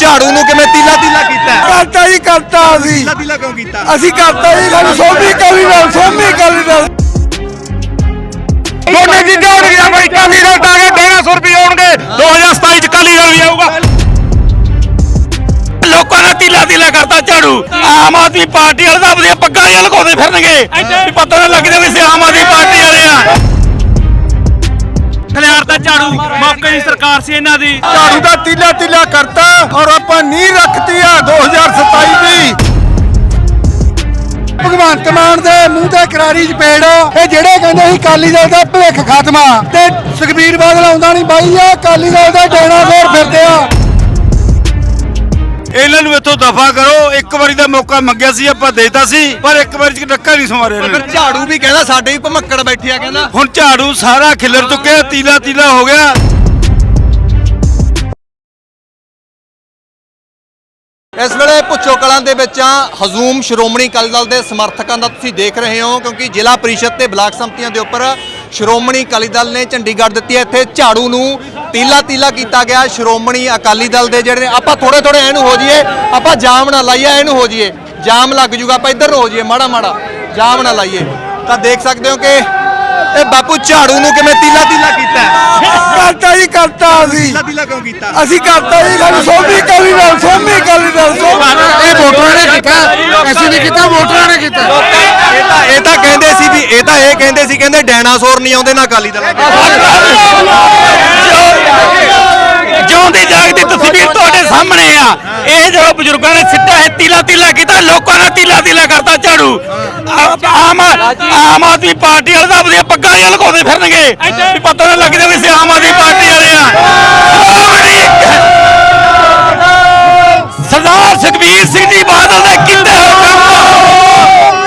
ਝਾੜੂ ਨੂੰ ਕਿਵੇਂ ਤੀਲਾ ਤੀਲਾ ਕੀਤਾ? ਹੈ? ਕਰਤਾ ਜੀ ਕਰਤਾ ਅਸੀਂ। ਤੀਲਾ ਤੀਲਾ ਕਿਉਂ ਕੀਤਾ? ਅਸੀਂ ਕਰਤਾ ਜੀ ਸਾਨੂੰ ਸੋਮੀ ਕਰੀ ਨਾਲ ਸੋਮੀ ਕਰੀ ਨਾਲ। ਦੋਨੇ ਚੀਜ਼ਾਂ ਹੋਣਗੀਆਂ ਬਈ ਕਾਲੀ ਦਲ ਤਾਂ ਆਗੇ 150 ਰੁਪਏ ਆਉਣਗੇ 2027 ਚ ਕਾਲੀ ਦਲ ਵੀ ਆਊਗਾ। ਲੋਕਾਂ ਨੇ ਤੀਲਾ ਤੀਲਾ ਕਰਤਾ ਝਾੜੂ। ਆਮ ਆਦਮੀ ਪਾਰਟੀ ਵਾਲੇ ਤਾਂ ਆਪਣੀਆਂ ਪੱਗਾਂ ਜਿਹੀਆਂ ਲਗਾਉਂਦੇ ਫਿਰਨਗੇ। ਵੀ ਪਤਾ ਨਾ ਲੱਗ ਜਾਵੇ ਅਸੀਂ ਆਮ ਆਦਮੀ ਪਾਰਟੀ ਵਾਲੇ ਤਾਂ ਝਾੜੂ? ਮੌਕੇ ਦੀ ਸਰਕਾਰ ਸੀ ਇਹਨਾਂ ਦੀ। ਝਾੜੂ ਦਾ ਤੀਲਾ ਤੀਲਾ ਕਰਤਾ ਔਰ ਆਪਾਂ ਨੀਂਹ ਰੱਖਤੀ ਆ 2027 ਦੀ। ਭਗਵੰਤ ਮਾਨ ਦੇ ਮੂੰਹ ਤੇ ਕਰਾਰੀ ਚਪੇੜ ਇਹ ਜਿਹੜੇ ਕਹਿੰਦੇ ਸੀ ਕਾਲੀ ਦਲ ਦਾ ਭਵਿੱਖ ਖਾਤਮਾ ਤੇ ਸੁਖਬੀਰ ਬਾਦਲ ਆਉਂਦਾ ਨਹੀਂ ਬਾਈ ਆ ਕਾਲੀ ਦਲ ਦਾ ਡਾਇਨਾਸੌਰ ਫਿਰਦੇ ਆ। ਇਹਨਾਂ ਨੂੰ ਇੱਥੋਂ ਦਫਾ ਕਰੋ। ਇੱਕ ਵਾਰੀ ਦਾ ਮੌਕਾ ਮੰਗਿਆ ਸੀ ਆਪਾਂ ਦੇਤਾ ਸੀ ਪਰ ਇੱਕ ਵਾਰੀ ਚ ਡੱਕਾ ਨਹੀਂ ਸਮਾਰਿਆ ਇਹਨਾਂ ਫਿਰ ਨੇ। ਝਾੜੂ ਵੀ ਕਹਿੰਦਾ ਸਾਡੇ ਵੀ ਭਮੱਕੜ ਬੈਠੇ ਆ ਕਹਿੰਦਾ। ਹੁਣ ਝਾੜੂ ਸਾਰਾ ਖਿਲਰ ਚੁੱਕਿਆ ਤੀਲਾ ਤੀਲਾ ਹੋ ਗਿਆ। ਇਸ ਵੇਲੇ ਭੁੱਚੋ ਕਲਾਂ ਦੇ ਵਿੱਚ ਆ ਹਜ਼ੂਮ ਸ਼੍ਰੋਮਣੀ ਅਕਾਲੀ ਦਲ ਦੇ ਸਮਰਥਕਾਂ ਦਾ ਤੁਸੀਂ ਦੇਖ ਰਹੇ ਹੋ ਕਿਉਂਕਿ ਜ਼ਿਲ੍ਹਾ ਪਰਿਸ਼ਦ ਤੇ ਬਲਾਕ ਸੰਮਤੀਆਂ ਦੇ ਉੱਪਰ ਸ਼੍ਰੋਮਣੀ ਅਕਾਲੀ ਦਲ ਨੇ ਚੰਡੀਗੜ੍ਹ ਦਿੱਤੀ ਹੈ। ਇੱਥੇ ਝਾੜੂ ਨੂੰ ਤੀਲਾ ਤੀਲਾ ਕੀਤਾ ਗਿਆ। ਸ਼੍ਰੋਮਣੀ ਅਕਾਲੀ ਦਲ ਦੇ ਜਿਹੜੇ ਨੇ, ਆਪਾਂ ਥੋੜੇ ਥੋੜੇ ਇਹਨੂੰ ਹੋ ਜਾਈਏ, ਆਪਾਂ ਜਾਮ ਨਾ ਲਾਈਏ ਇਹਨੂੰ ਹੋ ਜਾਈਏ। ਜਾਮ ਲੱਗ ਜੂਗਾ, ਆਪਾਂ ਇੱਧਰ ਹੋ ਜਾਈਏ, ਮਾੜਾ ਮਾੜਾ। ਜਾਮ ਨਾ ਲਾਈਏ। ਤਾਂ ਦੇਖ ਸਕਦੇ ਹੋ ਕਿ ਇਹ ਬਾਪੂ ਝਾੜੂ ਨੂੰ ਕਿਵੇਂ ਤੀਲਾ ਤੀਲਾ ਕੀਤਾ? ਹੈ? ਕਰਤਾ ਜੀ ਕਰਤਾ ਅਸੀਂ। ਤੀਲਾ ਤੀਲਾ ਕਿਉਂ ਕੀਤਾ? ਅਸੀਂ ਕਰਤਾ ਜੀ ਸਾਨੂੰ ਸੋਮੀ ਕਰੀ ਨਾਲ ਸੋਮੀ ਕਰੀ ਨਾਲ ਇਹ ਵੋਟਰਾਂ ਨੇ ਕੀਤਾ। ਅਸੀਂ ਨਹੀਂ ਕੀਤਾ ਵੋਟਰਾਂ ਨੇ ਕੀਤਾ। ਇਹ ਤਾਂ ਇਹ ਤਾਂ ਕਹਿੰਦੇ ਸੀ ਵੀ ਇਹ ਤਾਂ ਇਹ ਕਹਿੰਦੇ ਸੀ ਕਹਿੰਦੇ ਡਾਇਨਾਸੌਰ ਨਹੀਂ ਆਉਂਦੇ ਨਾ ਅਕਾਲੀ ਦਲ ਜਿਉਂਦੀ ਜਾਗਦੀ ਤਸਵੀਰ ਤੁਹਾਡੇ ਸਾਹਮਣੇ ਆ। ਇਹ ਜਦੋਂ ਬਜ਼ੁਰਗਾਂ ਨੇ ਸਿੱਧਾ ਇਹ ਤੀਲਾ ਤੀਲਾ ਕੀਤਾ ਲੋਕਾਂ ਆ- ਆਮ ਆਮ ਆਦਮੀ ਪਾਰਟੀ ਵਾਲੇ ਤਾਂ ਆਪਣੀਆਂ ਪੱਗਾਂ ਜਿਹੀਆਂ ਲਗਾਉਂਦੇ ਫਿਰਨਗੇ। ਵੀ ਪਤਾ ਨਾ ਲੱਗ ਜਾਵੇ ਅਸੀਂ ਆਮ ਆਦਮੀ ਪਾਰਟੀ ਵਾਲੇ ਆ। ਸਰਦਾਰ ਸੁਖਬੀਰ ਸਿੰਘ ਜੀ ਬਾਦਲ ਦੇ ਕੀਤੇ ਹੋਏ ਕੰਮ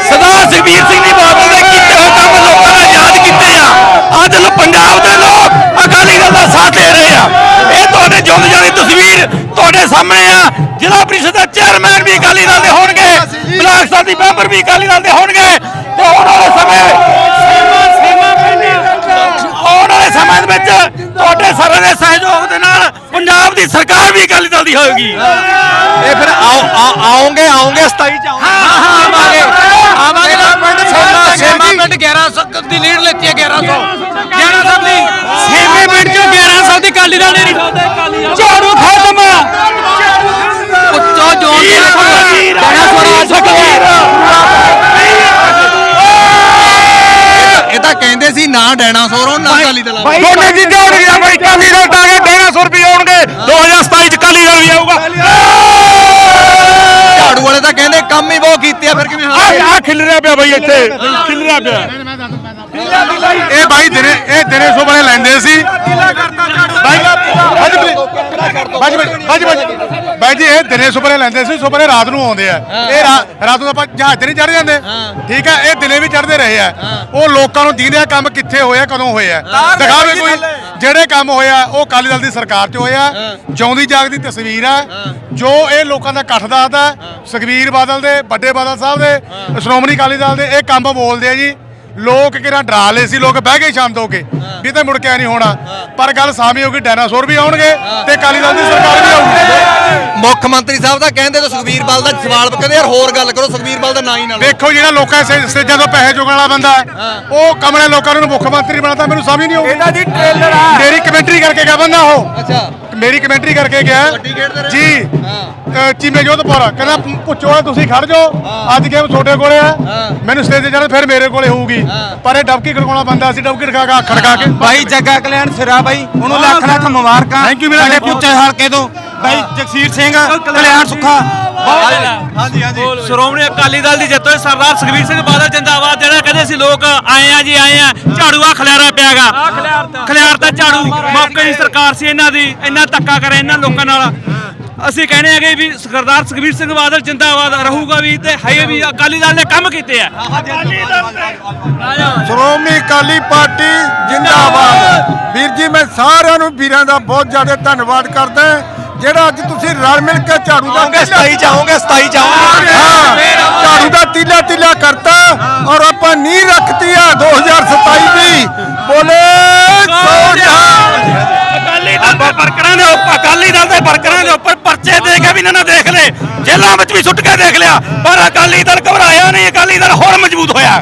ਸਰਦਾਰ ਸੁਖਬੀਰ ਸਿੰਘ ਜੀ ਬਾਦਲ ਦੇ ਕੀਤੇ ਹੋਏ ਕੰਮ ਲੋਕਾਂ ਨੇ ਯਾਦ ਕੀਤੇ ਆ ਅੱਜ ਲੋ ਪੰਜਾਬ ਦੇ ਲੋਕ ਅਕਾਲੀ ਦਲ ਦਾ ਸਾਥ ਦੇ ਰਹੇ ਆ ਇਹ ਤੁਹਾਡੇ ਜਿਉਂਦੇ ਜਾਣੀ ਤਸਵੀਰ ਤੁਹਾਡੇ ਸਾਹਮਣੇ ਆ ਜ਼ਿਲ੍ਹਾ ਪ੍ਰੀਸ਼ਦ ਦੇ ਚੇਅਰਮੈਨ ਵੀ ਅਕਾਲੀ ਦਲ ਦੇ ਹੋਣਗੇ ਬਲਾਕ ਸੰਮਤੀ ਮੈਂਬਰ ਵੀ ਅਕਾਲੀ ਦਲ ਦੇ ਹੋਣਗੇ ਤੇ ਆਉਣ ਵਾਲੇ ਸਮੇਂ ਆਉਣ ਵਾਲੇ ਸਮੇਂ ਦੇ ਵਿੱਚ ਤੁਹਾਡੇ ਸਾਰਿਆਂ ਦੇ ਸਹਿਯੋਗ ਦੇ ਨਾਲ ਪੰਜਾਬ ਦੀ ਸਰਕਾਰ ਵੀ ਅਕਾਲੀ ਦਲ ਦੀ ਹੋਏਗੀ। ਇਹ ਫਿਰ ਆਓ ਆ- ਆਓਗੇ ਆਓਗੇ 27 ਚ ਆਓਗੇ। ਆਵਾਂਗੇ। ਆਵਾਂਗੇ ਨਾ ਪਿੰਡ ਛੇਵਾਂ- ਛੇਵਾਂ ਪਿੰਡ 1100 ਦੀ ਲੀਡ ਲੈਤੀ ਹੈ 1100 1100 ਦੀ। ਛੇਵੇਂ ਪਿੰਡ ਚੋਂ 1100 ਦੀ ਕਾਲੀ ਦਲ ਨੇ ਝਾੜੂ ਖਤਮ। ਉੱਚੋ ਜੋਨ ਦੇ ਜਣਾ ਸਵਰਾਜ ਸਕੀਰ ਇਹ ਤਾਂ ਕਹਿੰਦੇ ਸੀ ਨਾ ਡਾਇਨਾਸੌਰ ਹੋਣ ਨਾ ਅਕਾਲੀ ਦਲ। ਦੋਨੇ ਚੀਜ਼ਾਂ ਹੋਣਗੀਆਂ ਬਈ ਕਾਲੀ ਦਲ ਤਾਂ ਆਗੇ 150 ਰੁਪਏ ਆਉਣਗੇ। 2027 ਚ ਕਾਲੀ ਦਲ ਵੀ ਆਊਗਾ। ਝਾੜੂ ਵਾਲੇ ਤਾਂ ਕਹਿੰਦੇ ਕੰਮ ਹੀ ਬਹੁਤ ਕੀਤੇ ਆ ਫਿਰ ਕਿਵੇਂ ਆ ਹਾਰੇ ਆ ਖਿਲਰਿਆ ਪਿਆ ਬਈ ਇੱਥੇ ਖਿਲਰਿਆ ਪਿਆ। ਇਹ ਬਾਈ ਦਿਨੇ ਇਹ ਦਿਨੇ ਸੁਬਲੇ ਲੈਂਦੇ ਸੀ। ਬਾਈ ਬਾਜੀ ਬਾਜੀ ਬਾਜੀ ਬਾਜੀ ਬਾਈ ਜੀ ਇਹ ਦਿਨੇ ਸੁਬਲੇ ਲੈਂਦੇ ਸੀ ਸੁਬਲੇ ਰਾਤ ਨੂੰ ਆਉਂਦੇ ਆ। ਇਹ ਰਾਤ ਨੂੰ ਆਪਾਂ ਜਹਾਜ਼ ਤੇ ਨਹੀਂ ਚੜ ਜਾਂਦੇ। ਠੀਕ ਆ ਇਹ ਦਿਨੇ ਵੀ ਚੜਦੇ ਰਹੇ ਆ। ਉਹ ਲੋਕਾਂ ਨੂੰ ਦੀਂਦੇ ਆ ਕੰਮ ਕਿੱਥੇ ਹੋਇਆ ਕਦੋਂ ਹੋਇਆ। ਦਿਖਾਵੇ ਕੋਈ। ਜਿਹੜੇ ਕੰਮ ਹੋਇਆ ਉਹ ਅਕਾਲੀ ਦਲ ਦੀ ਸਰਕਾਰ 'ਚ ਹੋਇਆ ਜਿਉਂਦੀ ਜਾਗਦੀ ਤਸਵੀਰ ਆ। ਜੋ ਇਹ ਲੋਕਾਂ ਦਾ ਇਕੱਠ ਦੱਸਦਾ ਸੁਖਬੀਰ ਬਾਦਲ ਦੇ ਵੱਡੇ ਬਾਦਲ ਸਾਹਿਬ ਦੇ ਸ਼੍ਰੋਮਣੀ ਅਕਾਲੀ ਦਲ ਦੇ ਇਹ ਕੰਮ ਬੋਲਦੇ ਆ ਜੀ। ਲੋਕ ਕਿਹੜਾ ਡਰਾ ਲਏ ਸੀ ਲੋਕ ਬਹਿ ਗਏ ਸ਼ਾਮ ਤੋਂ ਕੇ ਵੀ ਤੇ ਮੁੜ ਕੇ ਨਹੀਂ ਹੋਣਾ। ਪਰ ਗੱਲ ਸਾਮੀ ਹੋ ਗਈ ਡਾਇਨਾਸੌਰ ਵੀ ਆਉਣਗੇ ਤੇ ਅਕਾਲੀ ਦਲ ਦੀ ਸਰਕਾਰ ਵੀ ਆਊਗੀ। ਮੁੱਖ ਮੰਤਰੀ ਸਾਹਿਬ ਤਾਂ ਕਹਿੰਦੇ ਤਾਂ ਸੁਖਬੀਰ ਬਾਲ ਦਾ ਸਵਾਲ ਕਹਿੰਦੇ ਯਾਰ ਹੋਰ ਗੱਲ ਕਰੋ ਸੁਖਬੀਰ ਬਾਲ ਦਾ ਨਾਂ ਹੀ ਨਾ ਦੇਖੋ ਜਿਹੜਾ ਲੋਕਾਂ ਦੇ ਸਟੇਜਾਂ ਤੋਂ ਪੈਸੇ ਚੁਗਣ ਵਾਲਾ ਬੰਦਾ ਹੈ, ਉਹ ਕਮਲੇ ਲੋਕਾਂ ਨੂੰ ਮੁੱਖ ਮੰਤਰੀ ਬਣਾਤਾ ਮੈਨੂੰ ਸਮਝ ਨਹੀਂ ਆਉਂਦੀ ਇਹਦਾ ਜੀ ਟ੍ਰੇਲਰ ਆ। ਮੇਰੀ ਕਮੈਂਟਰੀ ਕਰਕੇ ਗਿਆ ਬੰਦਾ ਉਹ? ਅੱਛਾ। ਮੇਰੀ ਕਮੈਂਟਰੀ ਕਰਕੇ ਗਿਆ? ਜੀ ਚੀਮੇ ਜੋਧਪੁਰ ਕਹਿੰਦਾ ਪੁੱਛੋ ਤੁਸੀਂ ਖੜ ਜਾਓ। ਅੱਜ ਗੇਮ ਤੁਹਾਡੇ ਕੋਲੇ ਆ। ਮੈਨੂੰ ਸਟੇਜ ਤੇ ਜਾਣਾ ਫਿਰ ਮੇਰੇ ਕੋਲੇ ਹੋਊਗੀ। ਪਰ ਇਹ ਡਬਕੀ ਖੜਕਾਉਣਾ ਬੰਦਾ ਸੀ ਡਬਕੀ ਖੜਕਾ ਕੇ ਖੜਕਾ ਕੇ। ਬਾਈ ਜੱਗਾ ਕਲਿਆਣ ਸਿਰਾ ਬਾਈ। ਉਹਨੂੰ ਲੱਖ ਲੱਖ ਮੁਬਾਰਕਾਂ Thank you ਵੀਰੇ। ਸਾਡੇ ਪੁੱਛੇ ਹਲਕੇ ਤੋਂ। ਬਾਈ ਜਗਸੀਰ ਸਿੰਘ ਕਲਿਆਣ ਸੁੱਖਾ। ਹਾਂਜੀ ਹਾਂਜੀ। ਸ਼੍ਰੋਮਣੀ ਅਕਾਲੀ ਦਲ ਦੀ ਜਿੱਤੋਂ ਸਰਦਾਰ ਸੁਖਬੀਰ ਸਿੰਘ ਬਾਦਲ ਜਿੰਦਾਬਾਦ ਜਿਹੜਾ ਕਹਿੰਦੇ ਸੀ ਲੋਕ ਆਏ ਆ ਜੀ ਆਏ ਆ। ਝਾੜੂ ਆ ਖਲਿਆਰਾ ਪਿਆਗਾ ਖਲਿਆਰ ਤਾਂ। ਝਾੜੂ। ਮੌਕੇ ਦੀ ਸਰਕਾਰ ਸੀ ਇਹਨਾਂ ਦੀ। ਇੰਨਾ ਧੱਕਾ ਕਰੇ ਇਹਨਾਂ ਲੋਕਾਂ ਨਾਲ। ਅਸੀਂ ਕਹਿੰਦੇ ਹੈਗੇ ਵੀ ਸਰਦਾਰ ਸੁਖਬੀਰ ਸਿੰਘ ਬਾਦਲ ਜਿੰਦਾਬਾਦ ਰਹੂਗਾ ਵੀ ਤੇ ਹੈ ਵੀ ਅਕਾਲੀ ਦਲ ਨੇ ਕੰਮ ਕੀਤੇ ਆ। ਸ਼੍ਰੋਮਣੀ ਅਕਾਲੀ ਪਾਰਟੀ ਜਿੰਦਾਬਾਦ। ਵੀਰ ਜੀ ਮੈਂ ਸਾਰਿਆਂ ਨੂੰ ਵੀਰਾਂ ਦਾ ਬਹੁਤ ਜ਼ਿਆਦਾ ਧੰਨਵਾਦ ਕਰਦਾ ਹਾਂ। ਜਿਹੜਾ ਅੱਜ ਤੁਸੀਂ ਰਲ ਮਿਲ ਕੇ ਝਾੜੂ ਦਾ ਆਓਗੇ 27 ਚ ਆਓਗੇ 27 ਚ ਆਓਗੇ ਹਾਂ, ਝਾੜੂ ਦਾ ਤੀਲਾ ਤੀਲਾ ਕਰਤਾ ਔਰ ਆਪਾਂ ਨੀਂਹ ਰੱਖਤੀ ਆ 2027 ਦੀ। ਬੋਲੇ ਅਕਾਲੀ ਦਲ ਦੇ ਵਰਕਰਾਂ ਦੇ ਉੱਪਰ ਅਕਾਲੀ ਦਲ ਦੇ ਵਰਕਰਾਂ ਦੇ ਉੱਪਰ ਪਰਚੇ ਦੇ ਕੇ ਵੀ ਇਹਨਾਂ ਨੇ ਦੇਖ ਲਏ ਜੇਲ੍ਹਾਂ ਵਿੱਚ ਵੀ ਸੁੱਟ ਕੇ ਦੇਖ ਲਿਆ। ਪਰ ਅਕਾਲੀ ਦਲ ਘਬਰਾਇਆ ਨਹੀਂ ਅਕਾਲੀ ਦਲ ਹੋਰ ਮਜ਼ਬੂਤ ਹੋਇਆ।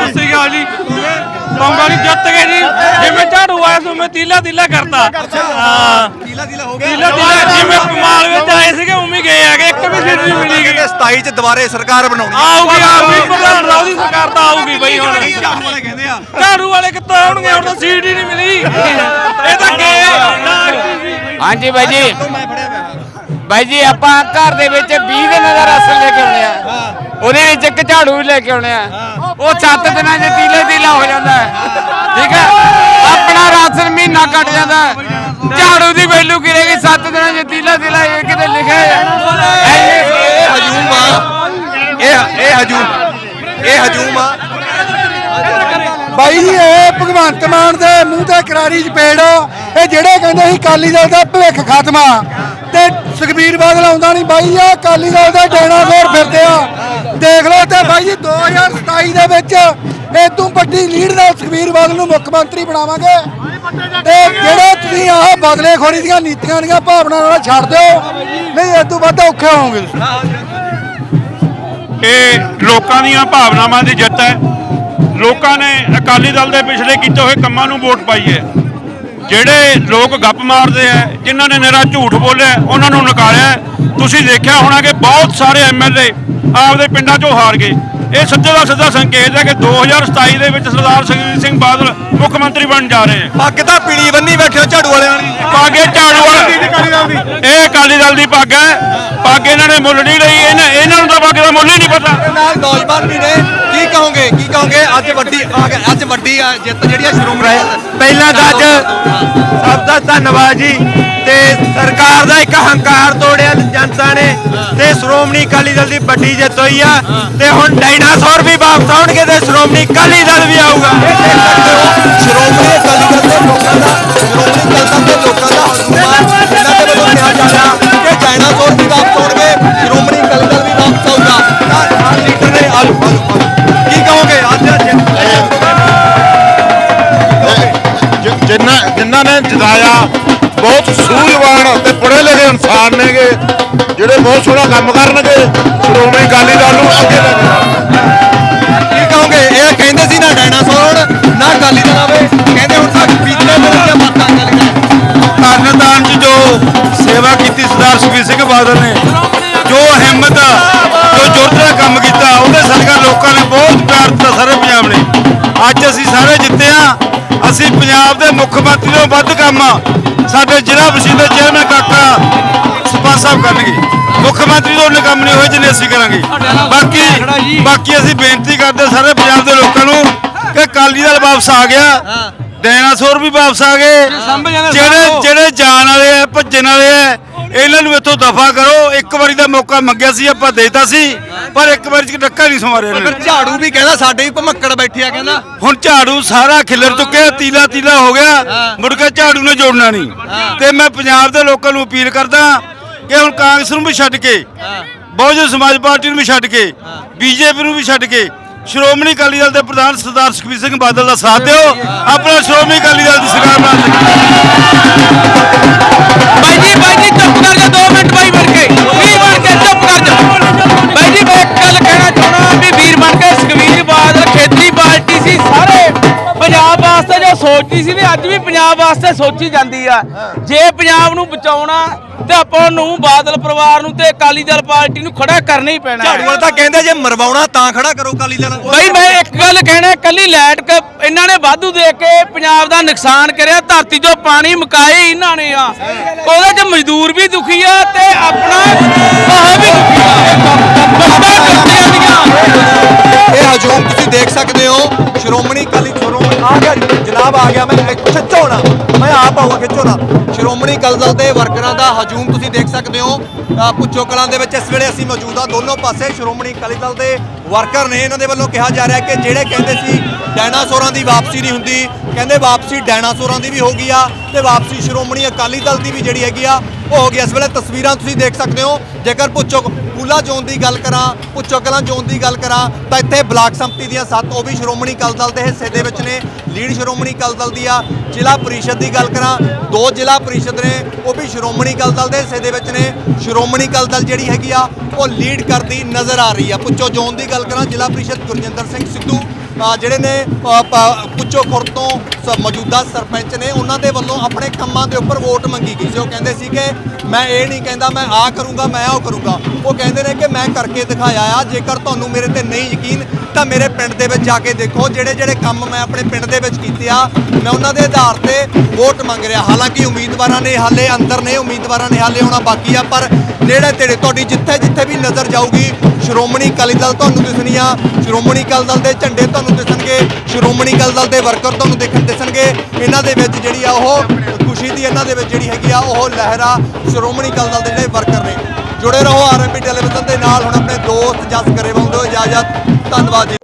ਸਤਿ ਸ਼੍ਰੀ ਅਕਾਲ ਜੀ। ਬੰਗਾਲੀ ਜਿੱਤ ਗਏ ਜੀ। ਜਿਵੇਂ ਝਾੜੂ ਆਇਆ ਸੀ ਉਵੇਂ ਤੀਲਾ ਤੀਲਾ ਕਰਤਾ। ਹਾਂ। ਤੀਲਾ ਤੀਲਾ ਹੋ ਗਿਆ। ਤੀਲਾ ਤੀਲਾ ਜਿਵੇਂ ਕਮਾਲ ਵਿੱਚ ਆਏ ਸੀਗੇ ਉਵੇਂ ਹੀ ਗਏ ਹੈਗੇ ਇੱਕ ਵੀ ਸੀਟ ਨਹੀਂ ਮਿਲੀ ਗੀ। ਕਹਿੰਦੇ 27 ਚ ਦੁਬਾਰੇ ਸਰਕਾਰ ਬਣਾਉਣੀ ਆ। ਆਊਗੀ ਆਊਗੀ ਪ੍ਰਧਾਨ ਰਾਓ ਦੀ ਸਰਕਾਰ ਤਾਂ ਆਊਗੀ ਬਈ ਹੁਣ। ਝਾੜੂ ਵਾਲੇ ਕਹਿੰਦੇ ਆ। ਝਾੜੂ ਵਾਲੇ ਕਿੱਥੋਂ ਆਉਣਗੇ? ਹੁਣ ਤਾਂ ਸੀਟ ਹੀ ਨਹੀਂ ਮਿਲੀ। ਇਹ ਤਾਂ ਗਏ। ਹਾਂਜੀ ਬਾਈ ਜੀ। ਬਾਈ ਜੀ ਆਪਾਂ ਘਰ ਦੇ ਵਿੱਚ 20 ਦਿਨ ਦਾ ਰਾਸ਼ਨ ਲੈ ਕੇ ਆਉਣੇ ਆ। ਉਹਦੇ ਵਿੱਚ ਇੱਕ ਝਾੜੂ ਵੀ ਲੈ ਕੇ ਆਉਣੇ ਆ। ਉਹ 7 ਦਿਨਾਂ 'ਚ ਤੀਲੇ ਤੀਲਾ ਹੋ ਜਾਂਦਾ ਹੈ। ਠੀਕ ਹੈ? ਆਪਣਾ ਰਾਸ਼ਨ ਮਹੀਨਾ ਕੱਟ ਜਾਂਦਾ ਹੈ। ਝਾੜੂ ਦੀ ਵੈਲਿਊ ਕੀ ਰਹੇਗੀ 7 ਦਿਨਾਂ ਚ ਤੀਲਾ ਤੀਲਾ ਇਹ ਕਿਤੇ ਲਿਖਿਆ ਹੈ। ਇਹ ਹਜੂਮ ਆ। ਇਹ ਇਹ ਹਜੂਮ। ਇਹ ਹਜੂਮ ਆ। ਬਾਈ ਜੀ ਇਹ ਭਗਵੰਤ ਮਾਨ ਦੇ ਮੂੰਹ ਤੇ ਕਰਾਰੀ ਚਪੇੜ ਇਹ ਜਿਹੜੇ ਕਹਿੰਦੇ ਸੀ ਕਾਲੀ ਦਲ ਦਾ ਭਵਿੱਖ ਖਾਤਮਾ ਸੁਖਬੀਰ ਬਾਦਲ ਆਉਂਦਾ ਨਹੀਂ ਬਾਈ ਆ ਕਾਲੀ ਦਲ ਦੇ ਡਾਇਨਾਸੌਰ ਫਿਰਦੇ ਆ। ਦੇਖ ਲਓ ਤੇ ਬਾਈ ਜੀ 2027 ਦੇ ਵਿੱਚ ਇਹ ਤੋਂ ਵੱਡੀ ਲੀਡ ਨਾਲ ਸੁਖਬੀਰ ਬਾਦਲ ਨੂੰ ਮੁੱਖ ਮੰਤਰੀ ਬਣਾਵਾਂਗੇ। ਤੇ ਜਿਹੜੇ ਤੁਸੀਂ ਆਹ ਬਦਲੇ ਖੋਰੀ ਦੀਆਂ ਨੀਤੀਆਂ ਦੀਆਂ ਭਾਵਨਾ ਨਾਲ ਛੱਡ ਦਿਓ, ਨਹੀਂ ਇਹ ਤੋਂ ਵੱਧ ਔਖੇ ਹੋਵੋਗੇ ਇਹ ਲੋਕਾਂ ਦੀਆਂ ਭਾਵਨਾਵਾਂ ਦੀ ਜਿੱਤ ਹੈ। ਲੋਕਾਂ ਨੇ ਅਕਾਲੀ ਦਲ ਦੇ ਪਿਛਲੇ ਕੀਤੇ ਹੋਏ ਕੰਮਾਂ ਨੂੰ ਵੋਟ ਪਾਈ ਹੈ। ਜਿਹੜੇ ਲੋਕ ਗੱਪ ਮਾਰਦੇ ਆ ਜਿਨ੍ਹਾਂ ਨੇ ਨਿਰਾ ਝੂਠ ਬੋਲਿਆ ਉਹਨਾਂ ਨੂੰ ਨਕਾਰਿਆ। ਤੁਸੀਂ ਦੇਖਿਆ ਹੋਣਾ ਕਿ ਬਹੁਤ ਸਾਰੇ ਐਮਐਲਏ ਆਪਦੇ ਪਿੰਡਾਂ 'ਚੋਂ ਹਾਰ ਗਏ। ਇਹ ਸਿੱਧੇ ਦਾ ਸਿੱਧਾ ਸੰਕੇਤ ਹੈ ਕਿ 2027 ਦੇ ਵਿੱਚ ਸਰਦਾਰ ਸੁਖਬੀਰ ਸਿੰਘ ਬਾਦਲ ਮੁੱਖ ਮੰਤਰੀ ਬਣਨ ਜਾ ਰਹੇ ਹੈ। ਪੱਗ ਤਾਂ ਪੀਲੀ ਬੰਨੀ ਬੈਠੇ ਝਾੜੂ ਵਾਲਿਆਂ ਦੀ ਪੱਗ ਝਾੜੂ ਵਾਲਾ ਇਹ ਅਕਾਲੀ ਦਲ ਦੀ ਪੱਗ ਹੈ। ਪੱਗ ਇਹਨਾਂ ਨੇ ਮੁੱਲ ਨਹੀਂ ਲਈ ਇਹਨਾਂ ਇਹਨਾਂ ਨੂੰ ਤਾਂ ਪੱਗ ਦਾ ਮੁੱਲ ਹੀ ਨਹੀਂ ਪਤਾ। ਨਾਲ ਨੌਜਵਾਨ ਵੀ ਨੇ। ਕਹੋਗੇ? ਕੀ ਕਹੋਗੇ? ਅੱਜ ਵੱਡੀ ਅੱਜ ਵੱਡੀ ਆ ਜਿੱਤ ਜਿਹੜੀ ਆ ਸ਼੍ਰੋਮਣੀ ਪਹਿਲਾਂ ਤਾਂ ਅੱਜ ਸਭ ਦਾ ਧੰਨਵਾਦ ਜੀ ਤੇ ਸਰਕਾਰ ਦਾ ਇੱਕ ਹੰਕਾਰ ਤੋੜਿਆ ਜਨਤਾ ਨੇ ਤੇ ਸ਼੍ਰੋਮਣੀ ਅਕਾਲੀ ਦਲ ਦੀ ਵੱਡੀ ਜਿੱਤ ਹੋਈ ਆ ਤੇ ਹੁਣ ਡਾਇਨਾਸੌਰ ਵੀ ਵਾਪਸ ਆਉਣਗੇ ਤੇ ਸ਼੍ਰੋਮਣੀ ਅਕਾਲੀ ਦਲ ਵੀ ਆਊਗਾ। ਸ਼੍ਰੋਮਣੀ ਅਕਾਲੀ ਦਲ ਦੇ ਲੋਕਾਂ ਦਾ ਬਹੁਤ ਸੋਹਣਾ ਕੰਮ ਕਰਨਗੇ। ਸ਼੍ਰੋਮਣੀ ਅਕਾਲੀ ਦਲ ਨੂੰ ਅੱਗੇ ਲੈ ਕੀ। ਕਹੋਗੇ? ਇਹ ਕਹਿੰਦੇ ਸੀ ਨਾ ਡਾਇਨਾਸੌਰ, ਨਾ ਅਕਾਲੀ ਦਲ ਆਵੇ। ਕਹਿੰਦੇ ਹੁਣ ਤੱਕ ਬੀਤੇ ਦਿਨ ਦੀਆਂ ਬਾਤਾਂ ਚੱਲ ਗਈਆਂ ਤਰਨਤਾਰਨ 'ਚ ਜੋ ਸੇਵਾ ਕੀਤੀ ਸਰਦਾਰ ਸੁਖਬੀਰ ਸਿੰਘ ਬਾਦਲ ਨੇ। ਜੋ ਹਿੰਮਤ, ਜੋ ਜੁਰਤ ਦਾ ਕੰਮ ਕੀਤਾ, ਉਹਦੇ ਸਦਕਾ ਲੋਕਾਂ ਨੇ ਬਹੁਤ ਪਿਆਰ ਦਿੱਤਾ ਸਾਰੇ ਪੰਜਾਬ ਨੇ। ਅੱਜ ਅਸੀਂ ਸਾਰੇ ਜਿੱਤੇ ਆ। ਅਸੀਂ ਪੰਜਾਬ ਦੇ ਮੁੱਖ ਮੰਤਰੀ ਤੋਂ ਵੱਧ ਕੰਮ ਸਾਡੇ ਜ਼ਿਲ੍ਹਾ ਵਸੀਲ ਦੇ ਚੇਅਰਮੈਨ ਕਾਕਾ ਸਰਪੰਚ ਸਾਹਿਬ ਕਰਨਗੇ। ਮੰਤਰੀ ਤੋਂ ਉਹਨੇ ਕੰਮ ਨਹੀਂ ਹੋਏ ਜਿੰਨੇ ਅਸੀਂ ਕਰਾਂਗੇ। ਬਾਕੀ ਬਾਕੀ ਅਸੀਂ ਬੇਨਤੀ ਕਰਦੇ ਸਾਰੇ ਪੰਜਾਬ ਦੇ ਲੋਕਾਂ ਨੂੰ ਕਿ ਅਕਾਲੀ ਦਲ ਵਾਪਸ ਆ ਗਿਆ। ਡਾਇਨਾਸੌਰ ਵੀ ਵਾਪਸ ਆ ਗਏ। ਜਿਹੜੇ ਜਿਹੜੇ ਜਾਣ ਵਾਲੇ ਆ ਭੱਜਣ ਵਾਲੇ ਆ ਇਹਨਾਂ ਨੂੰ ਇੱਥੋਂ ਦਫਾ ਕਰੋ। ਇੱਕ ਵਾਰੀ ਦਾ ਮੌਕਾ ਮੰਗਿਆ ਸੀ ਆਪਾਂ ਦੇਤਾ ਸੀ ਪਰ ਇੱਕ ਵਾਰੀ ਚ ਡੱਕਾ ਨਹੀਂ ਸਮਾਰਿਆ ਨੇ। ਝਾੜੂ ਵੀ ਕਹਿੰਦਾ ਸਾਡੇ ਵੀ ਭਮੱਕੜ ਬੈਠੇ ਆ ਕਹਿੰਦਾ। ਹੁਣ ਝਾੜੂ ਸਾਰਾ ਖਿਲਰ ਚੁੱਕਿਆ ਤੀਲਾ ਤੀਲਾ ਹੋ ਗਿਆ। ਮੁੜ ਕੇ ਝਾੜੂ ਨੇ ਜੋੜਨਾ ਨਹੀਂ। ਤੇ ਮੈਂ ਪੰਜਾਬ ਦੇ ਲੋਕਾਂ ਨੂੰ ਅਪੀਲ ਕਰਦਾ ਕਿ ਹੁਣ ਕਾਂਗਰਸ ਨੂੰ ਵੀ ਛੱਡ ਕੇ ਬਹੁਜਨ ਸਮਾਜ ਪਾਰਟੀ ਨੂੰ ਵੀ ਛੱਡ ਕੇ ਬੀਜੇਪੀ ਨੂੰ ਵੀ ਛੱਡ ਕੇ ਸ਼੍ਰੋਮਣੀ ਅਕਾਲੀ ਦਲ ਦੇ ਪ੍ਰਧਾਨ ਸਰਦਾਰ ਸੁਖਬੀਰ ਸਿੰਘ ਬਾਦਲ ਦਾ ਸਾਥ ਦਿਓ ਆਪਣਾ ਸ਼੍ਰੋਮਣੀ ਅਕਾਲੀ ਦਲ ਦੀ ਸਰਕਾਰ ਬਣਾ ਸਕੀਏ ਬਾਈ ਜੀ ਬਾਈ ਜੀ ਵਾਸਤੇ ਜੋ ਸੋਚਦੀ ਸੀ ਤੇ ਅੱਜ ਵੀ ਪੰਜਾਬ ਵਾਸਤੇ ਸੋਚੀ ਜਾਂਦੀ ਆ। ਜੇ ਪੰਜਾਬ ਨੂੰ ਬਚਾਉਣਾ ਤੇ ਆਪਾਂ ਨੂੰ ਬਾਦਲ ਪਰਿਵਾਰ ਨੂੰ ਤੇ ਅਕਾਲੀ ਦਲ ਪਾਰਟੀ ਨੂੰ ਖੜਾ ਕਰਨਾ ਹੀ ਪੈਣਾ। ਝਾੜੂ ਵਾਲੇ ਤਾਂ ਕਹਿੰਦੇ ਜੇ ਮਰਵਾਉਣਾ ਤਾਂ ਖੜਾ ਕਰੋ ਅਕਾਲੀ ਦਲ ਬਈ ਮੈਂ ਇੱਕ ਗੱਲ ਕਹਿਣਾ ਕੱਲੀ ਲਾਈਟ ਕ ਇਹਨਾਂ ਨੇ ਵਾਧੂ ਦੇ ਕੇ ਪੰਜਾਬ ਦਾ ਨੁਕਸਾਨ ਕਰਿਆ ਧਰਤੀ 'ਚੋਂ ਪਾਣੀ ਮਕਾਏ ਇਹਨਾਂ ਨੇ ਆ। ਉਹਦੇ 'ਚ ਮਜ਼ਦੂਰ ਵੀ ਦੁਖੀ ਆ ਤੇ ਆਪਣਾ ਗਿਆ ਆ ਗਿਆ, ਮੈਂ ਖਿੱਚੋ ਮੈਂ ਆਪ ਆਉਂਗਾ ਖਿੱਚੋ ਸ਼੍ਰੋਮਣੀ ਅਕਾਲੀ ਦਲ ਦੇ ਵਰਕਰਾਂ ਦਾ ਹਜੂਮ ਤੁਸੀਂ ਦੇਖ ਸਕਦੇ ਹੋ। ਪੁੱਛੋ ਕਲਾਂ ਦੇ ਵਿੱਚ ਇਸ ਵੇਲੇ ਅਸੀਂ ਮੌਜੂਦ ਆ ਦੋਨੋਂ ਪਾਸੇ। ਸ਼੍ਰੋਮਣੀ ਅਕਾਲੀ ਦਲ ਦੇ ਵਰਕਰ ਨੇ ਇਹਨਾਂ ਦੇ ਵੱਲੋਂ ਕਿਹਾ ਜਾ ਰਿਹਾ ਕਿ ਜਿਹੜੇ ਕਹਿੰਦੇ ਸੀ ਡਾਇਨਾਸੌਰਾਂ ਦੀ ਵਾਪਸੀ ਨਹੀਂ ਹੁੰਦੀ, ਕਹਿੰਦੇ ਵਾਪਸੀ ਡਾਇਨਾਸੌਰਾਂ ਦੀ ਵੀ ਹੋ ਗਈ ਆ ਤੇ ਵਾਪਸੀ ਸ਼੍ਰੋਮਣੀ ਅਕਾਲੀ ਦਲ ਦੀ ਵੀ ਜਿਹੜੀ ਹੈਗੀ ਆ ਉਹ ਹੋ ਗਿਆ ਇਸ ਵੇਲੇ ਤਸਵੀਰਾਂ ਤੁਸੀਂ ਦੇਖ ਸਕਦੇ ਹੋ। ਜੇਕਰ ਪੁੱਛੋ ਪੂਲਾ ਜ਼ੋਨ ਦੀ ਗੱਲ ਕਰਾਂ, ਪੁੱਛੋ ਕਲਾਂ ਜ਼ੋਨ ਦੀ ਗੱਲ ਕਰਾਂ, ਤਾਂ ਇੱਥੇ ਬਲਾਕ ਸੰਮਤੀ ਦੀਆਂ ਸੱਤ, ਉਹ ਵੀ ਸ਼੍ਰੋਮਣੀ ਅਕਾਲੀ ਦਲ ਦੇ ਹਿੱਸੇ ਦੇ ਵਿੱਚ ਨੇ। ਲੀਡ ਸ਼੍ਰੋਮਣੀ ਅਕਾਲੀ ਦਲ ਦੀ ਆ। ਜ਼ਿਲ੍ਹਾ ਪਰਿਸ਼ਦ ਦੀ ਗੱਲ ਕਰਾਂ, ਦੋ ਜ਼ਿਲ੍ਹਾ ਪਰਿਸ਼ਦ ਨੇ, ਉਹ ਵੀ ਸ਼੍ਰੋਮਣੀ ਅਕਾਲੀ ਦਲ ਦੇ ਹਿੱਸੇ ਦੇ ਵਿੱਚ ਨੇ। ਸ਼੍ਰੋਮਣੀ ਅਕਾਲੀ ਦਲ ਜਿਹੜੀ ਹੈਗੀ ਆ, ਉਹ ਲੀਡ ਕਰਦੀ ਨਜ਼ਰ ਆ ਰਹੀ ਆ। ਪੁੱਛੋ ਜ਼ੋਨ ਦੀ ਗੱਲ ਕਰਾਂ, ਜ਼ਿਲ੍ਹਾ ਪਰਿਸ਼ਦ ਗੁਰਜਿੰਦਰ ਸਿੰਘ ਸਿੱਧੂ ਜਿਹੜੇ ਨੇ ਅ, ਖੁਰ ਤੋਂ ਮੌਜੂਦਾ ਸਰਪੰਚ ਨੇ ਉਹਨਾਂ ਦੇ ਵੱਲੋਂ ਆਪਣੇ ਕੰਮਾਂ ਦੇ ਉੱਪਰ ਵੋਟ ਮੰਗੀ ਗਈ ਸੀ। ਉਹ ਕਹਿੰਦੇ ਸੀ ਕਿ ਮੈਂ ਇਹ ਨਹੀਂ ਕਹਿੰਦਾ ਮੈਂ ਆ ਕਰੂੰਗਾ ਮੈਂ ਉਹ ਕਰੂੰਗਾ। ਉਹ ਕਹਿੰਦੇ ਨੇ ਕਿ ਮੈਂ ਕਰਕੇ ਦਿਖਾਇਆ ਆ ਜੇਕਰ ਤੁਹਾਨੂੰ ਮੇਰੇ ਤੇ ਨਹੀਂ ਯਕੀਨ ਤਾਂ ਮੇਰੇ ਪਿੰਡ ਦੇ ਵਿੱਚ ਜਾ ਕੇ ਦੇਖੋ। ਜਿਹੜੇ ਜਿਹੜੇ ਕੰਮ ਮੈਂ ਆਪਣੇ ਪਿੰਡ ਦੇ ਵਿੱਚ ਕੀਤੇ ਆ ਮੈਂ ਉਹਨਾਂ ਦੇ ਆਧਾਰ ਤੇ ਵੋਟ ਮੰਗ ਰਿਹਾ। ਹਾਲਾਂਕਿ ਉਮੀਦਵਾਰਾਂ ਨੇ ਹਾਲੇ ਅੰਦਰ ਨੇ ਉਮੀਦਵਾਰਾਂ ਨੇ ਹਾਲੇ ਆਉਣਾ ਬਾਕੀ ਆ ਪਰ ਨੇੜੇ ਤੇੜੇ ਤੁਹਾਡੀ ਜਿੱਥੇ ਜਿੱਥੇ ਵੀ ਨਜ਼ਰ ਜਾਊਗੀ ਸ਼੍ਰੋਮਣੀ ਅਕਾਲੀ ਦਲ ਤੁਹਾਨੂੰ ਦਿਸਣੀ ਆ ਸ਼੍ਰੋਮਣੀ ਅਕਾਲੀ ਦਲ ਦੇ ਝੰਡੇ ਤੁਹਾਨੂੰ ਦਿਸਣਗੇ। ਸ਼੍ਰੋਮਣੀ ਅਕਾਲੀ ਦਲ ਦੇ ਵਰਕਰ ਤੁਹਾਨੂੰ ਦੇਖਣ ਦਿਸਣਗੇ। ਇਹਨਾਂ ਦੇ ਵਿੱਚ ਜਿਹੜੀ ਆ ਉਹ ਖੁਸ਼ੀ ਦੀ ਇਹਨਾਂ ਦੇ ਵਿੱਚ ਜਿਹੜੀ ਹੈਗੀ ਆ, ਉਹ ਲਹਿਰਾ ਸ਼੍ਰੋਮਣੀ ਅਕਾਲੀ ਦਲ ਦੇ ਜਿਹੜੇ ਵਰਕਰ ਨੇ। ਜੁੜੇ ਰਹੋ ਆਰਐਮਪੀ ਟੈਲੀਵਿਜ਼ਨ ਦੇ ਨਾਲ, ਹੁਣ ਆਪਣੇ ਦੋਸਤ ਜਸ ਕਰੇਵਾਉਂਦੇ ਹੋ ਇਜਾਜ਼ਤ ਧੰਨਵਾਦ ਜੀ।